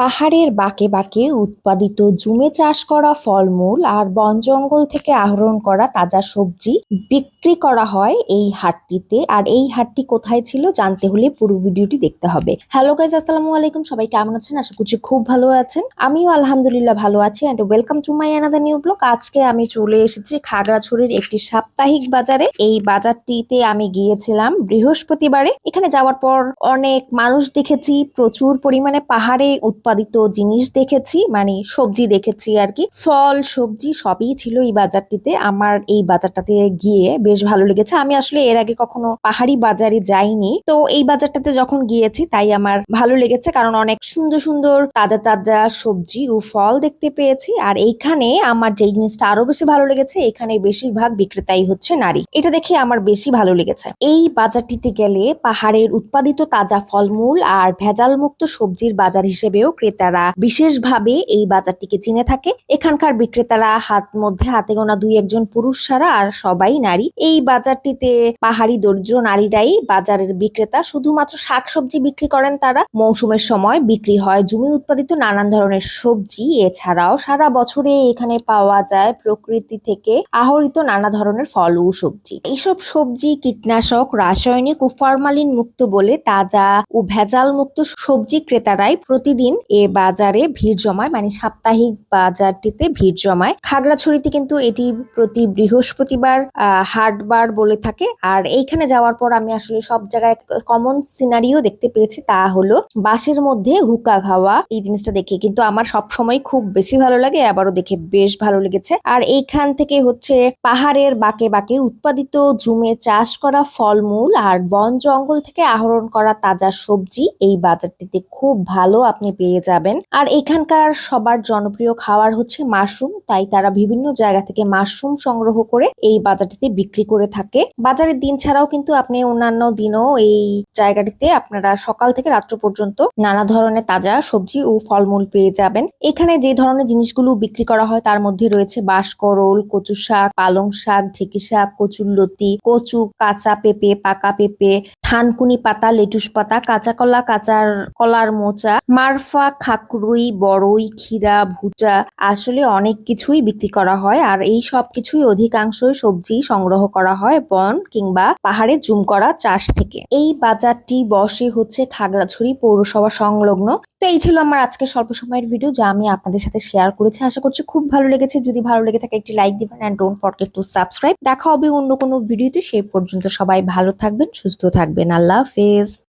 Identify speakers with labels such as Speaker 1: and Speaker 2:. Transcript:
Speaker 1: পাহাড়ের বাঁকে বাঁকে উৎপাদিত জুমে চাষ করা ফলমূল আর বন জঙ্গল থেকে আহরণ করা তাজা সবজি বিক্রি করা হয় এই হাটটিতে। আর এই হাটটি কোথায় ছিল জানতে হলে পুরো ভিডিওটি দেখতে হবে। হ্যালো গাইজ আসসালামু আলাইকুম। সবাই কেমন আছেন? আশা করছি খুব ভালো আছেন। আমিও আলহামদুলিল্লাহ ভালো আছি। And welcome to my another new blog আজকে আমি চলে এসেছি খাগড়াছড়ির একটি সাপ্তাহিক বাজারে। এই বাজারটিতে আমি গিয়েছিলাম বৃহস্পতিবারে। এখানে যাওয়ার পর অনেক মানুষ দেখেছি। প্রচুর পরিমাণে পাহাড়ে উৎপাদিত জিনিস দেখেছি মানে সবজি দেখেছি আর কি। ফল, সবজি সবই ছিল এই বাজারটিতে। আমার এই বাজারটাতে গিয়ে বেশ ভালো লেগেছে। আমি আসলে এর আগে কখনো পাহাড়ি বাজারে যাইনি। তো এই বাজারটাতে যখন গিয়েছি, তাই আমার ভালো লেগেছে কারণ অনেক সুন্দর সুন্দর, তাজা তাজা সবজি ও ফল দেখতে পেয়েছি। আর এইখানে আমার যে জিনিসটা আরও বেশি ভালো লেগেছে, এখানে বেশিরভাগ বিক্রেতাই হচ্ছে নারী। এটা দেখে আমার বেশি ভালো লেগেছে। এই বাজারটিতে গেলে পাহাড়ের উৎপাদিত তাজা ফলমূল আর ভেজাল মুক্ত সবজির বাজার হিসেবেও ক্রেতারা বিশেষভাবে এই বাজারটিকে চিনে থাকে। এখানকার বিক্রেতারা হাত মধ্যে হাতে গোনা দুই একজন পুরুষ ছাড়া আর সবাই নারী। এই বাজারটিতে পাহাড়ি দরিদ্র নারীরাই বাজারের বিক্রেতা। শুধুমাত্র শাকসবজি বিক্রি করেন তারা। মৌসুমের সময় বিক্রি হয় জমি উৎপাদিত নানান ধরনের সবজি। এছাড়াও সারা বছরে এখানে পাওয়া যায় প্রকৃতি থেকে আহরিত নানা ধরনের ফল ও সবজি। এইসব সবজি কীটনাশক, রাসায়নিক ও ফরমালিন মুক্ত বলে তাজা ও ভেজাল মুক্ত সবজি ক্রেতারাই প্রতিদিন এ বাজারে ভিড় জমায় মানে সাপ্তাহিক বাজারটিতে ভিড় জমায়। খাগড়াছড়িতে কিন্তু এটি প্রতি বৃহস্পতিবার হাটবার বলে থাকে। আর এইখানে যাওয়ার পর আমি আসলে সব জায়গায় কমন সিনারিও দেখতে পেয়েছি, তা হলো বাসের মধ্যে হুকা খাওয়া, এই জিনিসটা দেখে। কিন্তু আমার সব সময় খুব বেশি ভালো লাগে, আবারও দেখে বেশ ভালো লেগেছে। আর এইখান থেকে হচ্ছে পাহাড়ের বাঁকে বাঁকে উৎপাদিত জুমে চাষ করা ফলমূল আর বন জঙ্গল থেকে আহরণ করা তাজা সবজি, এই বাজারটিতে খুব ভালো আপনি পেয়ে যাবেন। আর এখানকার সবার জনপ্রিয় খাবার হচ্ছে মাশরুম। তাই তারা বিভিন্ন জায়গা থেকে মাশরুম সংগ্রহ করে এই বাজারটিতে বিক্রি করে থাকে। বাজারের দিন ছাড়াও কিন্তু আপনি অন্যান্য দিনও এই জায়গাটিতে আপনারা সকাল থেকে রাত্র পর্যন্ত নানা ধরনের তাজা সবজি ও ফলমূল পেয়ে যাবেন। এখানে যে ধরনের জিনিসগুলো বিক্রি করা হয় তার মধ্যে রয়েছে বাঁশকরল কচু শাক, পালং শাক, ঢেঁকি শাক কচুরলতি কচু, কাঁচা পেঁপে, পাকা পেঁপে, থানকুনি পাতা, লেটুস পাতা, কাঁচা কলা কাঁচার কলার মোচা, মারফা খাকরুই, বড়ই, ক্ষীরা, ভুট্টা আসলে অনেক কিছুই বিক্রি করা হয় আর এই সব কিছুই অধিকাংশই সবজি সংগ্রহ করা হয় বন কিংবা পাহাড়ে জুম করা চাষ থেকে। এই বাজারটি বসে হচ্ছে খাগড়াছড়ি পৌরসভা সংলগ্ন। তো এই ছিল আমার আজকে স্বল্প সময়ের ভিডিও যা আমি আপনাদের সাথে শেয়ার করেছি। আশা করছি খুব ভালো লেগেছে। যদি ভালো লেগে থাকে একটি লাইক দিবেন and don't forget to subscribe দেখা হবে অন্য কোনো ভিডিওতে সেই পর্যন্ত সবাই ভালো থাকবেন, সুস্থ থাকবেন। আল্লাহ হাফেজ।